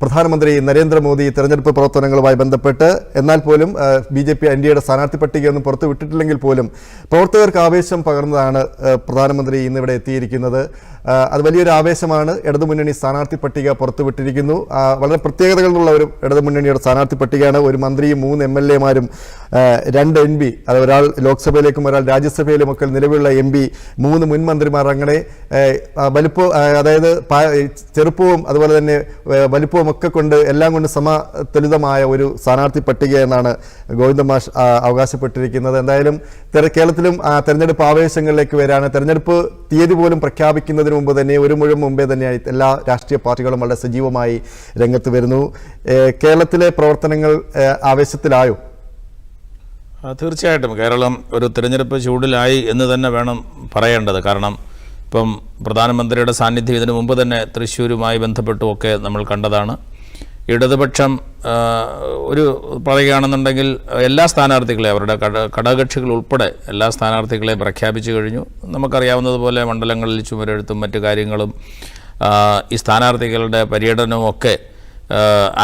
പ്രധാനമന്ത്രി നരേന്ദ്രമോദി തെരഞ്ഞെടുപ്പ് പ്രവർത്തനങ്ങളുമായി ബന്ധപ്പെട്ട് എന്നാൽ പോലും B J P N D എയുടെ സ്ഥാനാർത്ഥി പട്ടികയൊന്നും പുറത്തു വിട്ടിട്ടില്ലെങ്കിൽ പോലും പ്രവർത്തകർക്ക് ആവേശം പകർന്നതാണ് പ്രധാനമന്ത്രി ഇന്നിവിടെ എത്തിയിരിക്കുന്നത്. അത് വലിയൊരു ആവേശമാണ്. ഇടതുമുന്നണി സ്ഥാനാർത്ഥി പട്ടിക പുറത്തുവിട്ടിരിക്കുന്നു. വളരെ പ്രത്യേകതകളുള്ള ഒരു ഇടതുമുന്നണിയുടെ സ്ഥാനാർത്ഥി പട്ടികയാണ്. ഒരു മന്ത്രിയും മൂന്ന് എം എൽ എമാരും രണ്ട് എം പി അത് ഒരാൾ ലോക്സഭയിലേക്കും ഒരാൾ രാജ്യസഭയിലും ഒക്കെ നിലവിലുള്ള എം പി മൂന്ന് മുൻ മന്ത്രിമാർ അങ്ങനെ വലിപ്പോ അതായത് ചെറുപ്പവും അതുപോലെ തന്നെ വലുപ്പവും ഒക്കെ കൊണ്ട് എല്ലാം കൊണ്ട് സമതുലിതമായ ഒരു സ്ഥാനാർത്ഥി പട്ടിക എന്നാണ് ഗോവിന്ദ മാഷ് അവകാശപ്പെട്ടിരിക്കുന്നത്. എന്തായാലും കേരളത്തിലും തെരഞ്ഞെടുപ്പ് ആവേശങ്ങളിലേക്ക് വരാണ് തെരഞ്ഞെടുപ്പ് തീയതി പോലും പ്രഖ്യാപിക്കുന്നതിന് മുമ്പ് തന്നെ ഒരു മുഴുവൻ മുമ്പേ തന്നെയായി എല്ലാ രാഷ്ട്രീയ പാർട്ടികളും വളരെ സജീവമായി രംഗത്ത് വരുന്നു. കേരളത്തിലെ പ്രവർത്തനങ്ങൾ ആവേശത്തിലായോ? തീർച്ചയായിട്ടും. കേരളം ഒരു തിരഞ്ഞെടുപ്പ് ചൂടിലായി എന്ന് തന്നെ വേണം പറയേണ്ടത്. കാരണം ഇപ്പം പ്രധാനമന്ത്രിയുടെ സാന്നിധ്യം ഇതിനു മുമ്പ് തന്നെ തൃശ്ശൂരുമായി ബന്ധപ്പെട്ടുമൊക്കെ നമ്മൾ കണ്ടതാണ്. ഇടതുപക്ഷം ഒരു പറയുകയാണെന്നുണ്ടെങ്കിൽ എല്ലാ സ്ഥാനാർത്ഥികളെ അവരുടെ ഘട ഘടകകക്ഷികൾ ഉൾപ്പെടെ എല്ലാ സ്ഥാനാർത്ഥികളെ പ്രഖ്യാപിച്ചു കഴിഞ്ഞു. നമുക്കറിയാവുന്നതുപോലെ മണ്ഡലങ്ങളിൽ ചുമരെഴുത്തും മറ്റു കാര്യങ്ങളും ഈ സ്ഥാനാർത്ഥികളുടെ പര്യടനവും ഒക്കെ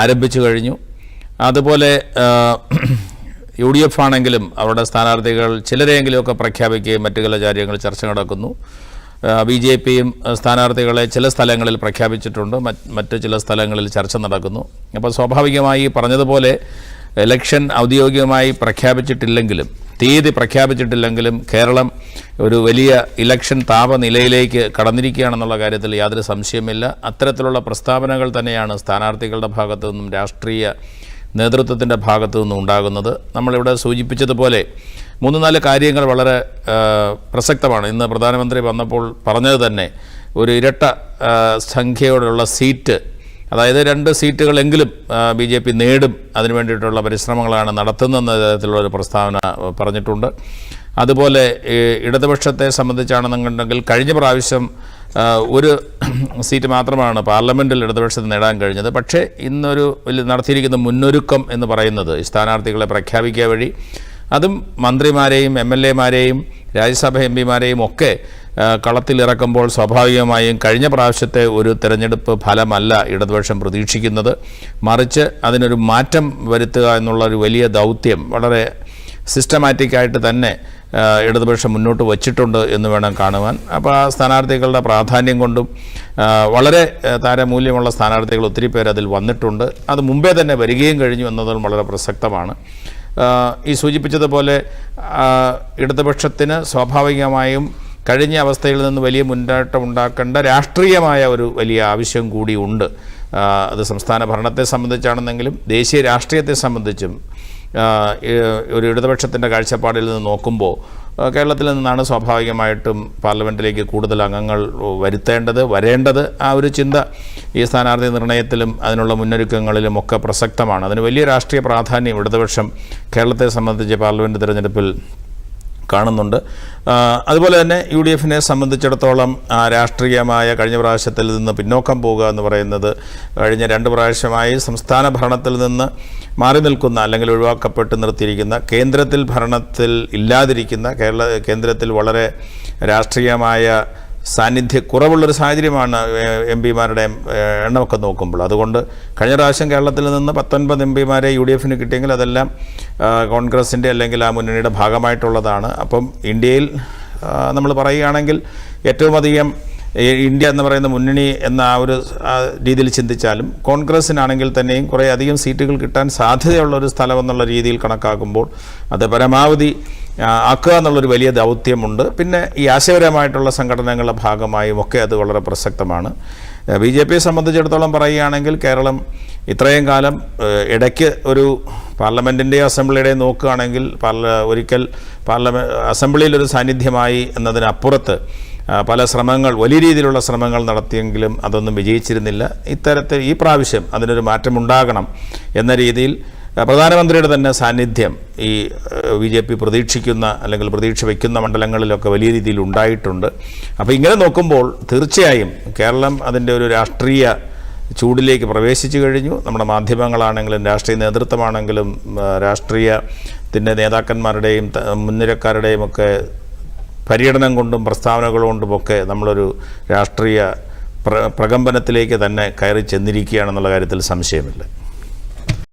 ആരംഭിച്ചു കഴിഞ്ഞു. അതുപോലെ യു ഡി എഫ് ആണെങ്കിലും അവരുടെ സ്ഥാനാർത്ഥികൾ ചിലരെയെങ്കിലുമൊക്കെ പ്രഖ്യാപിക്കുകയും മറ്റു ചില കാര്യങ്ങൾ ചർച്ച നടക്കുന്നു. ബി ജെ പിയും സ്ഥാനാർത്ഥികളെ ചില സ്ഥലങ്ങളിൽ പ്രഖ്യാപിച്ചിട്ടുണ്ട്. മറ്റ് ചില സ്ഥലങ്ങളിൽ ചർച്ച നടക്കുന്നു. അപ്പോൾ സ്വാഭാവികമായി പറഞ്ഞതുപോലെ ഇലക്ഷൻ ഔദ്യോഗികമായി പ്രഖ്യാപിച്ചിട്ടില്ലെങ്കിലും തീയതി പ്രഖ്യാപിച്ചിട്ടില്ലെങ്കിലും കേരളം ഒരു വലിയ ഇലക്ഷൻ താപനിലയിലേക്ക് കടന്നിരിക്കുകയാണെന്നുള്ള കാര്യത്തിൽ യാതൊരു സംശയമില്ല അത്തരത്തിലുള്ള പ്രസ്താവനകൾ തന്നെയാണ് സ്ഥാനാർത്ഥികളുടെ ഭാഗത്തു നിന്നും രാഷ്ട്രീയ നേതൃത്വത്തിന്റെ ഭാഗത്തു നിന്നും ഉണ്ടാകുന്നത്. നമ്മളിവിടെ സൂചിപ്പിച്ചതുപോലെ മൂന്ന് നാല് കാര്യങ്ങൾ വളരെ പ്രസക്തമാണ്. ഇന്ന് പ്രധാനമന്ത്രി വന്നപ്പോൾ പറഞ്ഞത് തന്നെ ഒരു ഇരട്ട സംഖ്യയോടെയുള്ള സീറ്റ് അതായത് രണ്ട് സീറ്റുകളെങ്കിലും ബി ജെ പി നേടും അതിനു വേണ്ടിയിട്ടുള്ള പരിശ്രമങ്ങളാണ് നടത്തുന്നതെന്ന തരത്തിലുള്ളൊരു പ്രസ്താവന പറഞ്ഞിട്ടുണ്ട്. അതുപോലെ ഇടതുപക്ഷത്തെ സംബന്ധിച്ചാണെന്നുണ്ടെങ്കിൽ കഴിഞ്ഞ പ്രാവശ്യം ഒരു സീറ്റ് മാത്രമാണ് പാർലമെന്റിൽ ഇടതുപക്ഷത്തിന് നേടാൻ കഴിഞ്ഞത്. പക്ഷേ ഇന്നൊരു നടത്തിയിരിക്കുന്ന മുന്നൊരുക്കം എന്ന് പറയുന്നത് സ്ഥാനാർത്ഥികളെ പ്രഖ്യാപിക്കുക വഴി അതും മന്ത്രിമാരെയും എം എൽ എമാരെയും രാജ്യസഭ എം പിമാരെയും ഒക്കെ കളത്തിലിറക്കുമ്പോൾ സ്വാഭാവികമായും കഴിഞ്ഞ പ്രാവശ്യത്തെ ഒരു തെരഞ്ഞെടുപ്പ് ഫലമല്ല ഇടതുപക്ഷം പ്രതീക്ഷിക്കുന്നത്. മറിച്ച് അതിനൊരു മാറ്റം വരുത്തുക എന്നുള്ള ഒരു വലിയ ദൗത്യം വളരെ സിസ്റ്റമാറ്റിക്കായിട്ട് തന്നെ ഇടതുപക്ഷം മുന്നോട്ട് വച്ചിട്ടുണ്ട് എന്ന് വേണം കാണുവാൻ. അപ്പോൾ ആ സ്ഥാനാർത്ഥികളുടെ പ്രാധാന്യം കൊണ്ടും വളരെ താരമൂല്യമുള്ള സ്ഥാനാർത്ഥികൾ ഒത്തിരി പേർ അതിൽ വന്നിട്ടുണ്ട്. അത് മുമ്പേ തന്നെ വരികയും കഴിഞ്ഞു എന്നതും വളരെ പ്രസക്തമാണ്. ഈ സൂചിപ്പിച്ചതുപോലെ ഇടതുപക്ഷത്തിന് സ്വാഭാവികമായും കഴിഞ്ഞ അവസ്ഥയിൽ നിന്ന് വലിയ മുന്നേറ്റം ഉണ്ടാക്കേണ്ട രാഷ്ട്രീയമായ ഒരു വലിയ ആവശ്യം കൂടിയുണ്ട് അത് സംസ്ഥാന ഭരണത്തെ സംബന്ധിച്ചാണെന്നെങ്കിലും ദേശീയ രാഷ്ട്രീയത്തെ സംബന്ധിച്ചും ഒരു ഇടതുപക്ഷത്തിന്റെ കാഴ്ചപ്പാടിൽ നിന്ന് നോക്കുമ്പോൾ കേരളത്തിൽ നിന്നാണ് സ്വാഭാവികമായിട്ടും പാർലമെന്റിലേക്ക് കൂടുതൽ അംഗങ്ങൾ വരുത്തേണ്ടത് വരേണ്ടത്. ആ ഒരു ചിന്ത ഈ സ്ഥാനാർത്ഥി നിർണയത്തിലും അതിനുള്ള മുന്നൊരുക്കങ്ങളിലും ഒക്കെ പ്രസക്തമാണ്. അതിന് വലിയ രാഷ്ട്രീയ പ്രാധാന്യം ഇടതുപക്ഷം കേരളത്തെ സംബന്ധിച്ച് പാർലമെന്റ് തിരഞ്ഞെടുപ്പിൽ കാണുന്നുണ്ട്. അതുപോലെ തന്നെ യു ഡി എഫിനെ സംബന്ധിച്ചിടത്തോളം രാഷ്ട്രീയമായ കഴിഞ്ഞ പ്രാവശ്യത്തിൽ നിന്ന് പിന്നോക്കം പോവുക എന്ന് പറയുന്നത് കഴിഞ്ഞ രണ്ട് പ്രാവശ്യമായി സംസ്ഥാന ഭരണത്തിൽ നിന്ന് മാറി നിൽക്കുന്ന അല്ലെങ്കിൽ ഒഴിവാക്കപ്പെട്ട് നിർത്തിയിരിക്കുന്ന കേന്ദ്രത്തിൽ ഭരണത്തിൽ ഇല്ലാതിരിക്കുന്ന കേരള കേന്ദ്രത്തിൽ വളരെ രാഷ്ട്രീയമായ സാന്നിധ്യ കുറവുള്ളൊരു സാഹചര്യമാണ് എം പിമാരുടെ എണ്ണമൊക്കെ നോക്കുമ്പോൾ. അതുകൊണ്ട് കഴിഞ്ഞ പ്രാവശ്യം കേരളത്തിൽ നിന്ന് പത്തൊൻപത് എം പിമാരെ യു ഡി എഫിന് കിട്ടിയെങ്കിൽ അതെല്ലാം കോൺഗ്രസിന്റെ അല്ലെങ്കിൽ ആ മുന്നണിയുടെ ഭാഗമായിട്ടുള്ളതാണ്. അപ്പം ഇന്ത്യയിൽ നമ്മൾ പറയുകയാണെങ്കിൽ ഏറ്റവും അധികം ഇന്ത്യ എന്ന് പറയുന്ന മുന്നണി എന്ന ആ ഒരു രീതിയിൽ ചിന്തിച്ചാലും കോൺഗ്രസ്സിനാണെങ്കിൽ തന്നെയും കുറേ അധികം സീറ്റുകൾ കിട്ടാൻ സാധ്യതയുള്ള ഒരു സ്ഥലമെന്നുള്ള രീതിയിൽ കണക്കാക്കുമ്പോൾ അത് പരമാവധി ആക്കുക എന്നുള്ളൊരു വലിയ ദൗത്യമുണ്ട്. പിന്നെ ഈ ആശയപരമായിട്ടുള്ള സംഘടനകളുടെ ഭാഗമായും ഒക്കെ അത് വളരെ പ്രസക്തമാണ്. ബി ജെ പിയെ സംബന്ധിച്ചിടത്തോളം പറയുകയാണെങ്കിൽ കേരളം ഇത്രയും കാലം ഇടയ്ക്ക് ഒരു പാർലമെന്റിന്റെയോ അസംബ്ലിയുടെയോ നോക്കുകയാണെങ്കിൽ പാർല ഒരിക്കൽ പാർലമെ അസംബ്ലിയിലൊരു സാന്നിധ്യമായി എന്നതിനപ്പുറത്ത് പല ശ്രമങ്ങൾ വലിയ രീതിയിലുള്ള ശ്രമങ്ങൾ നടത്തിയെങ്കിലും അതൊന്നും വിജയിച്ചിരുന്നില്ല. ഇത്തരത്തിൽ ഈ പ്രാവശ്യം അതിനൊരു മാറ്റമുണ്ടാകണം എന്ന രീതിയിൽ പ്രധാനമന്ത്രിയുടെ തന്നെ സാന്നിധ്യം ഈ ബി ജെ പി പ്രതീക്ഷിക്കുന്ന അല്ലെങ്കിൽ പ്രതീക്ഷ വയ്ക്കുന്ന മണ്ഡലങ്ങളിലൊക്കെ വലിയ രീതിയിൽ ഉണ്ടായിട്ടുണ്ട്. അപ്പോൾ ഇങ്ങനെ നോക്കുമ്പോൾ തീർച്ചയായും കേരളം അതിന്റെ ഒരു രാഷ്ട്രീയ ചൂടിലേക്ക് പ്രവേശിച്ചു കഴിഞ്ഞു. നമ്മുടെ മാധ്യമങ്ങളാണെങ്കിലും രാഷ്ട്രീയ നേതൃത്വമാണെങ്കിലും രാഷ്ട്രീയത്തിന്റെ നേതാക്കന്മാരുടെയും മുൻനിരക്കാരുടെയും ഒക്കെ പര്യടനം കൊണ്ടും പ്രസ്താവനകൾ കൊണ്ടുമൊക്കെ നമ്മളൊരു രാഷ്ട്രീയ പ്ര പ്രകമ്പനത്തിലേക്ക് തന്നെ കയറി ചെന്നിരിക്കുകയാണെന്നുള്ള കാര്യത്തിൽ സംശയമില്ല.